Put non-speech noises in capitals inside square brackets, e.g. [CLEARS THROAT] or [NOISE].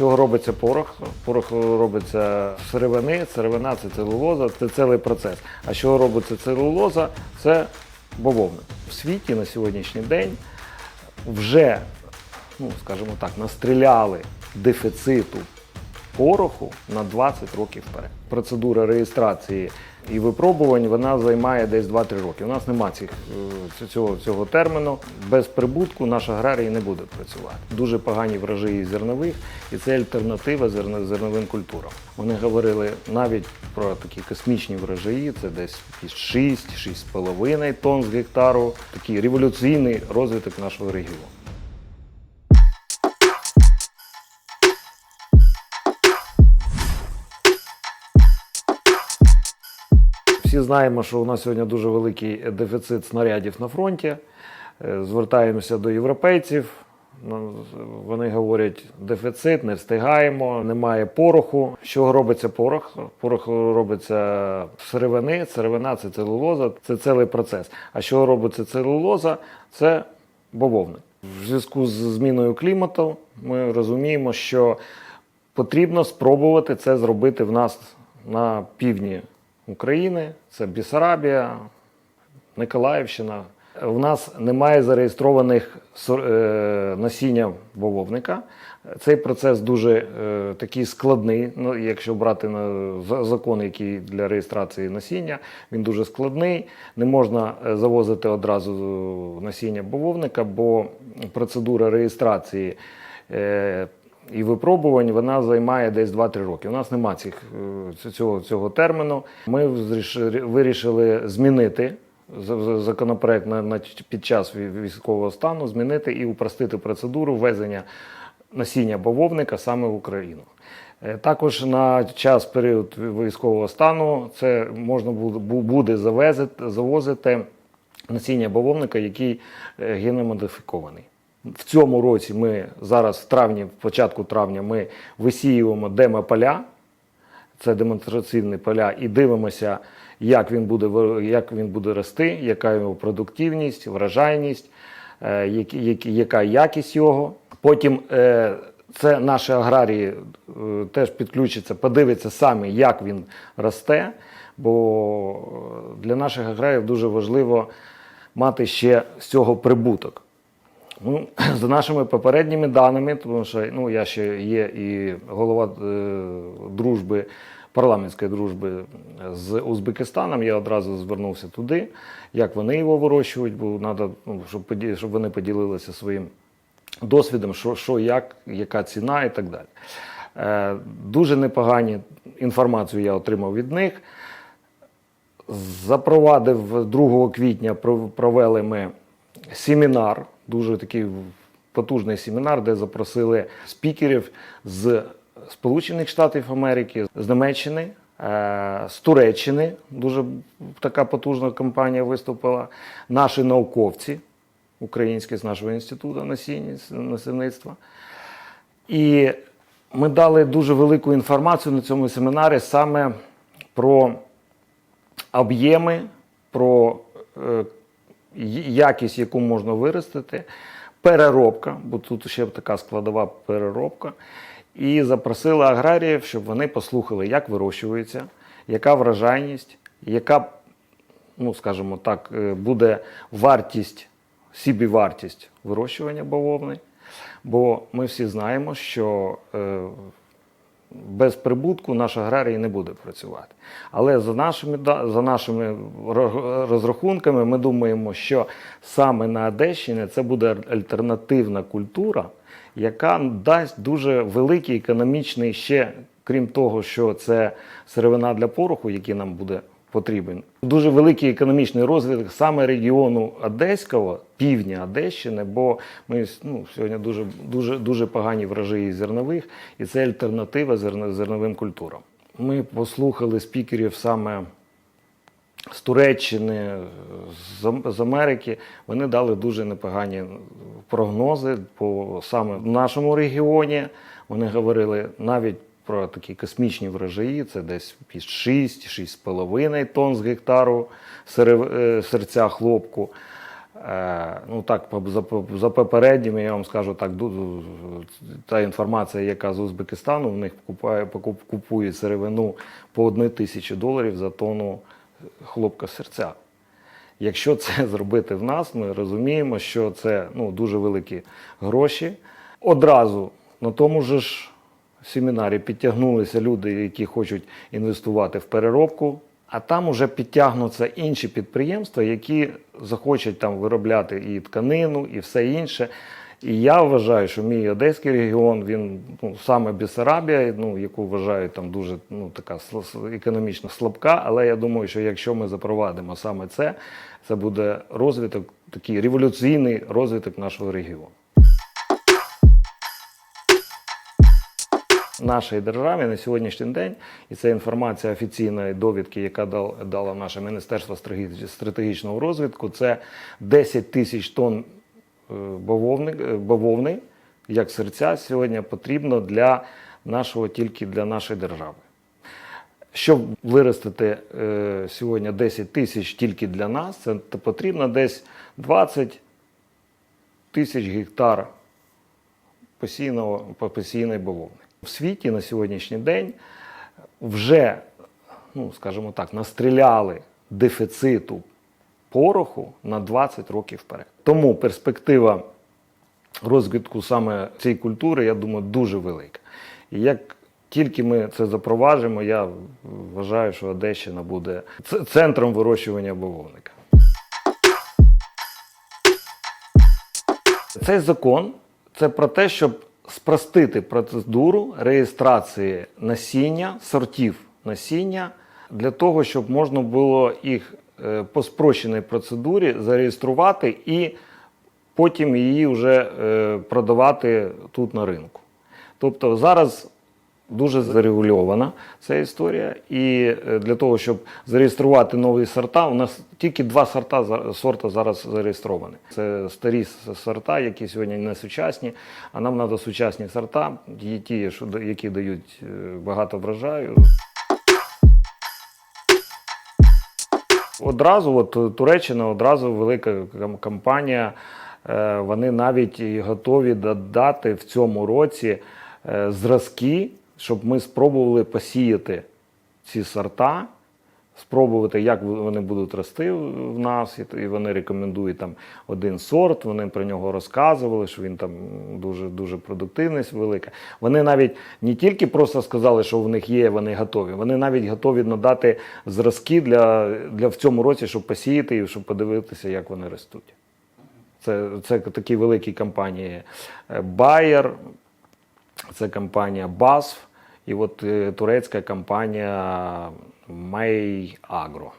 чого робиться порох? Порох робиться з сировини, сировина це целулоза, це цілий процес. А що робиться целулоза? Це бавовна. В світі на сьогоднішній день вже, ну скажімо так, настріляли дефіциту пороху на 20 років вперед. Процедура реєстрації і випробувань вона займає десь 2-3 роки. У нас нема цих, е, цього, цього терміну. Без прибутку наш аграрій не буде працювати. Дуже погані врожаї зернових, і це альтернатива зерновим культурам. Вони говорили навіть про такі космічні врожаї, це десь 6-6,5 тонн з гектару. Такий революційний розвиток нашого регіону. Всі знаємо, що у нас сьогодні дуже великий дефіцит снарядів на фронті. Е, Звертаємося до європейців. Ну, Вони говорять, дефіцит, не встигаємо, немає пороху. Чого робиться порох? Порох робиться сировини, сировина це целулоза, це цілий процес. А чого робиться целулоза? Це бавовна. В зв'язку з зміною клімату ми розуміємо, що потрібно спробувати це зробити в нас на півдні України. Це Бісарабія, Миколаївщина. У нас немає зареєстрованих е, насіння бавовника. Цей процес дуже е, такий складний. Ну, якщо брати на закон, який для реєстрації насіння, він дуже складний. Не можна е, завозити одразу насіння бавовника, бо процедура реєстрації і випробувань вона займає десь 2-3 роки. У нас нема цих, е, цього, цього терміну. Ми вирішили змінити за- за- законопроект на, на під час військового стану, змінити і упростити процедуру ввезення насіння бавовника саме в Україну. Е, Також на час період військового стану це можна буде, завезити, завозити насіння бавовника, який е, геномодифікований. В цьому році ми зараз, в травні, в початку травня, ми висіюємо демополя, це демонстраційні поля, і дивимося, як він буде, як він буде рости, яка його продуктивність, вражайність, е, яка якість його. Потім е, це наші аграрії е, теж підключаться, подивляться самі, як він росте, бо для наших аграріїв дуже важливо мати ще з цього прибуток. Ну, [CLEARS THROAT] за нашими попередніми даними, тому що ну, я ще є і голова е, дружби, парламентської дружби з Узбекистаном, я одразу звернувся туди, як вони його вирощують, бо треба, ну, щоб, щоб вони поділилися своїм досвідом, що, що як, яка ціна і так далі. Е, дуже непогані інформацію я отримав від них. Запровадив 2 квітня пров- провели ми семінар, дуже такий потужний семінар, де запросили спікерів з Сполучених Штатів Америки, з Німеччини, е, з Туреччини. Дуже така потужна компанія виступила. Наші науковці українські з нашого інституту насінництва. І ми дали дуже велику інформацію на цьому семінарі саме про об'єми, про е, якість, яку можна виростити, переробка, бо тут ще така складова переробка. І запросили аграріїв, щоб вони послухали, як вирощується, яка вражайність, яка, ну скажімо так, е, буде вартість, собівартість вирощування бавовни. Бо ми всі знаємо, що е, без прибутку наш аграрій не буде працювати. Але за нашими, за нашими ро- розрахунками ми думаємо, що саме на Одещині це буде альтернативна культура, яка дасть дуже великий економічний ще, крім того, що це сировина для пороху, який нам буде потрібен. Дуже великий економічний розвиток саме регіону Одеського, півдня Одещини, бо ми ну, сьогодні дуже, дуже, дуже погані врожаї зернових, і це альтернатива зерно- зерновим культурам. Ми послухали спікерів саме з Туреччини, з Америки. Вони дали дуже непогані прогнози по саме в нашому регіоні. Вони говорили навіть про такі космічні врожаї, це десь 6-6,5 тонн з гектару е, серця хлопку. Е, Ну так, за, попередніми, я вам скажу так, та інформація, яка з Узбекистану, в них купує, купує сировину по 1 тисячі доларів за тонну хлопка серця. Якщо це [LAUGHS] зробити в нас, ми розуміємо, що це ну, дуже великі гроші. Одразу на тому же ж семінарі підтягнулися люди, які хочуть інвестувати в переробку, а там уже підтягнуться інші підприємства, які захочуть там виробляти і тканину, і все інше. І я вважаю, що мій одеський регіон, він ну, саме Бессарабія, ну, яку вважаю там дуже ну, така економічно слабка. Але я думаю, що якщо ми запровадимо саме це, це буде розвиток, такий революційний розвиток нашого регіону. Нашій державі на сьогоднішній день, і це інформація офіційної довідки, яка дал- дало наше Міністерство стратегічного розвитку, це 10 тисяч тонн е, е, бавовни, як серця, сьогодні потрібно для нашого, тільки для нашої держави. Щоб виростити е, сьогодні 10 тисяч тільки для нас, це потрібно десь 20 тисяч гектар посійного, по- посійної бавовни. В світі на сьогоднішній день вже, ну, скажімо так, настріляли дефіциту пороху на 20 років вперед. Тому перспектива розвитку саме цієї культури, я думаю, дуже велика. І як тільки ми це запроваджимо, я вважаю, що Одещина буде центром вирощування бавовника. Цей закон це про те, щоб спростити процедуру реєстрації насіння, сортів насіння для того, щоб можна було їх е, по спрощеній процедурі зареєструвати і потім її вже е, продавати тут на ринку. Тобто зараз дуже зарегульована ця історія, і е, для того, щоб зареєструвати нові сорта, у нас тільки два сорта сорта зараз зареєстровані. Це старі сорта, які сьогодні не сучасні, а нам треба сучасні сорта, ті, які дають е, багато врожаю. Одразу, от Туреччина, одразу велика компанія. е, Вони навіть готові додати в цьому році зразки, щоб ми спробували посіяти ці сорта, спробувати, як вони будуть рости в нас. І- вони рекомендують там один сорт. Вони про нього розказували, що він там дуже дуже продуктивність велика. Вони навіть не тільки просто сказали, що в них є, вони готові. Вони навіть готові надати зразки для, для в цьому році, щоб посіяти і щоб подивитися, як вони ростуть. Це, це такі великі компанії е, Bayer, це компанія BASF і от е, турецька компанія May Agro.